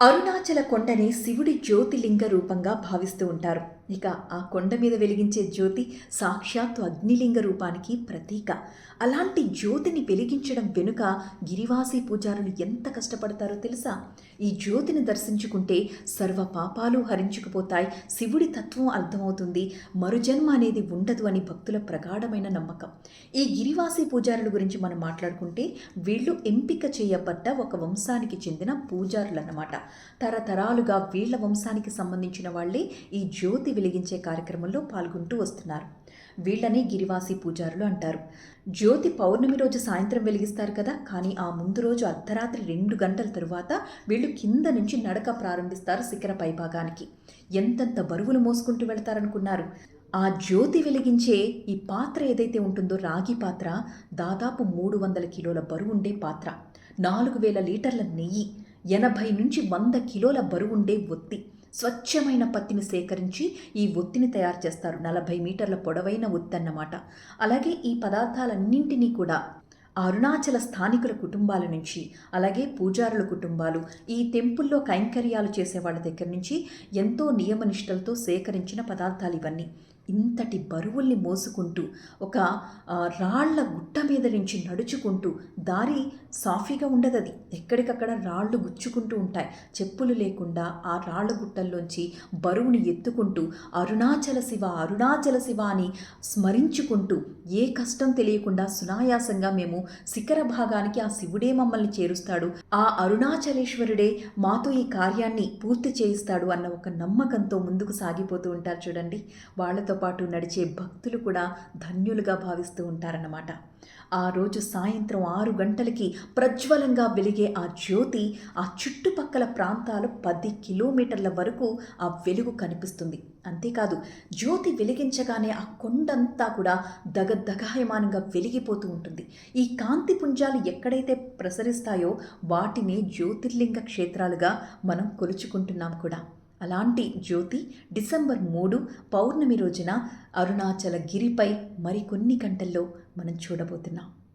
అరుణాచల కొండని శివుడి జ్యోతిలింగ రూపంగా భావిస్తూ ఉంటారు. ఇక ఆ కొండ మీద వెలిగించే జ్యోతి సాక్షాత్తు అగ్నిలింగ రూపానికి ప్రతీక. అలాంటి జ్యోతిని వెలిగించడం వెనుక గిరివాసి పూజారులు ఎంత కష్టపడతారో తెలుసా? ఈ జ్యోతిని దర్శించుకుంటే సర్వ పాపాలు హరించుకుపోతాయి. శివుడి తత్వం అర్థమవుతుంది. మరుజన్మ అనేది ఉండదు అని భక్తుల ప్రగాఢమైన నమ్మకం. ఈ గిరివాసి పూజారుల గురించి మనం మాట్లాడుకుంటే వీళ్ళు ఎంపిక చేయబడ్డ ఒక వంశానికి చెందిన పూజారులు అన్నమాట తరతరాలుగా వీళ్ళ వంశానికి సంబంధించిన వాళ్ళే ఈ జ్యోతి వెలిగించే కార్యక్రమంలో పాల్గొంటూ వస్తున్నారు. వీళ్ళని గిరివాసి పూజారులు అంటారు. జ్యోతి పౌర్ణమి రోజు సాయంత్రం వెలిగిస్తారు కదా కానీ ఆ ముందు రోజు అర్ధరాత్రి రెండు గంటల తరువాత వీళ్ళు కింద నుంచి నడక ప్రారంభిస్తారు శిఖర పైభాగానికి. ఎంతెంత బరువులు మోసుకుంటూ వెళ్తారనుకున్నారు. ఆ జ్యోతి వెలిగించే ఈ పాత్ర ఏదైతే ఉంటుందో రాగి పాత్ర దాదాపు మూడు వందల కిలోల బరువు ఉండే పాత్ర. నాలుగు వేల లీటర్ల నెయ్యి ఎనభై నుంచి వంద కిలోల బరువుండే ఒత్తి. స్వచ్ఛమైన పత్తిని సేకరించి ఈ ఒత్తిని తయారు చేస్తారు. నలభై మీటర్ల పొడవైన ఒత్తి అన్నమాట. అలాగే ఈ పదార్థాలన్నింటినీ కూడా అరుణాచల స్థానికుల కుటుంబాల నుంచి అలాగే పూజారుల కుటుంబాలు ఈ టెంపుల్లో కైంకర్యాలు చేసే వాళ్ళ దగ్గర నుంచి ఎంతో నియమనిష్టలతో సేకరించిన పదార్థాలు ఇవన్నీ. ఇంతటి బరువుల్ని మోసుకుంటూ ఒక రాళ్ళ గుట్ట మీద నుంచి నడుచుకుంటూ దారి సాఫీగా ఉండదు అది ఎక్కడికక్కడ రాళ్ళు గుచ్చుకుంటూ ఉంటాయి. చెప్పులు లేకుండా ఆ రాళ్ళ గుట్టల్లోంచి బరువుని ఎత్తుకుంటూ అరుణాచల శివ అరుణాచల శివ అని స్మరించుకుంటూ ఏ కష్టం తెలియకుండా సునాయాసంగా మేము శిఖర భాగానికి ఆ శివుడే మమ్మల్ని చేరుస్తాడు. ఆ అరుణాచలేశ్వరుడే మాతో ఈ కార్యాన్ని పూర్తి చేయిస్తాడు అన్న ఒక నమ్మకంతో ముందుకు సాగిపోతూ ఉంటారు చూడండి. వాళ్ళతో పాటు నడిచే భక్తులు కూడా ధన్యులుగా భావిస్తూ ఉంటారన్నమాట. ఆ రోజు సాయంత్రం ఆరు గంటలకి ప్రజ్వలంగా వెలిగే ఆ జ్యోతి ఆ చుట్టుపక్కల ప్రాంతాలు పది కిలోమీటర్ల వరకు ఆ వెలుగు కనిపిస్తుంది. అంతేకాదు జ్యోతి వెలిగించగానే ఆ కొండంతా కూడా దగదగాయమానంగా వెలిగిపోతూ ఉంటుంది. ఈ కాంతి పుంజాలు ఎక్కడైతే ప్రసరిస్తాయో వాటిని జ్యోతిర్లింగ క్షేత్రాలుగా మనం కొలుచుకుంటున్నాం కూడా. అలాంటి జ్యోతి డిసెంబర్ మూడు పౌర్ణమి రోజున అరుణాచల గిరిపై మరికొన్ని గంటల్లో మనం చూడబోతున్నాం.